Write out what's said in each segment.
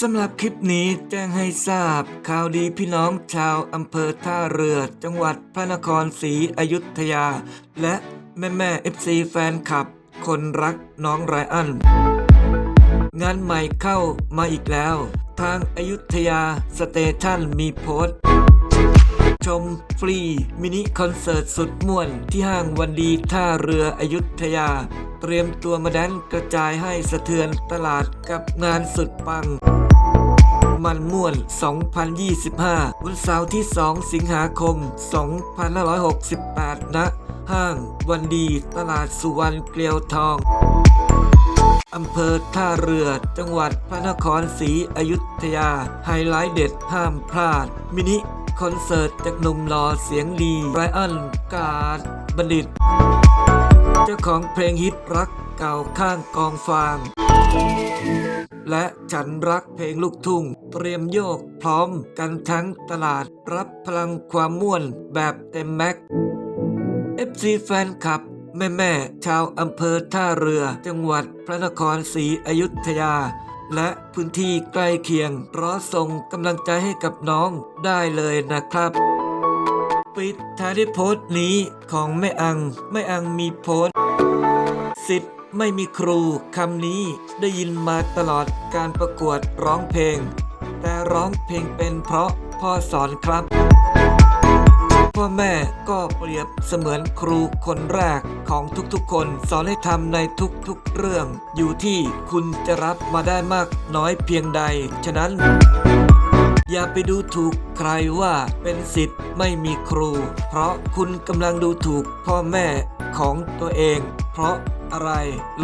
สำหรับคลิปนี้แจ้งให้ทราบข่าวดีพี่น้องชาวอำเภอท่าเรือ จังหวัดพระนครศรีอยุธยา และแม่แม่เอฟซีแฟนคลับ คนรักน้องไรอัน งานใหม่เข้ามาอีกแล้ว ทางอายุทยาสเตชันมีโพสต์ ชมฟรีมินิคอนเสิร์ตสุดม่วน ที่ห้างวันดีท่าเรืออยุธยา เตรียมตัวมาแดนกระจายให้สะเทือนตลาดกับงานสุดปัง มันม่วน 2025 วันเสาร์ที่ 2 สิงหาคม 2568 ณ ห้าง วันดี ตลาดสุวรรณเกลียวทองอำเภอท่าเรือ จังหวัดพระนครศรีอยุธยา ไฮไลท์เด็ดห้ามพลาด มินิคอนเสิร์ตจากหนุ่มหล่อเสียงดีไรอันกาดบัณฑิต เจ้าของเพลงฮิตรักเก่าข้างกองฟาง และฉันรักเพลงลูกทุ่ง เตรียมโยกพร้อมกันทั้งตลาดรับพลังความม่วนแบบเต็มแม็ก FC แฟนคลับ แม่แม่ชาวอำเภอท่าเรือ จังหวัดพระนครศรีอยุธยา และพื้นที่ใกล้เคียงรอส่งกำลังใจให้กับน้องได้เลยนะครับปิดท้ายด้วยโพสต์นี้ของแม่อัง แม่อังมีโพสต์ สิทธิ์ไม่มีครูคำนี้ได้ยินมาตลอดการประกวดร้องเพลง แต่ร้องเพลงเป็นเพราะพ่อสอนครับ พ่อแม่ก็เปรียบเสมือนครูคนแรกของทุกๆ คนสอนให้ทำในทุกๆเรื่อง อยู่ที่คุณจะรับมาได้มากน้อยเพียงใด ฉะนั้น อย่าไปดูถูกใครว่าเป็นสิทธิ์ไม่มีครู เพราะคุณกำลังดูถูกพ่อแม่ของตัวเอง เพราะ อะไร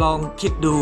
ลองคิดดู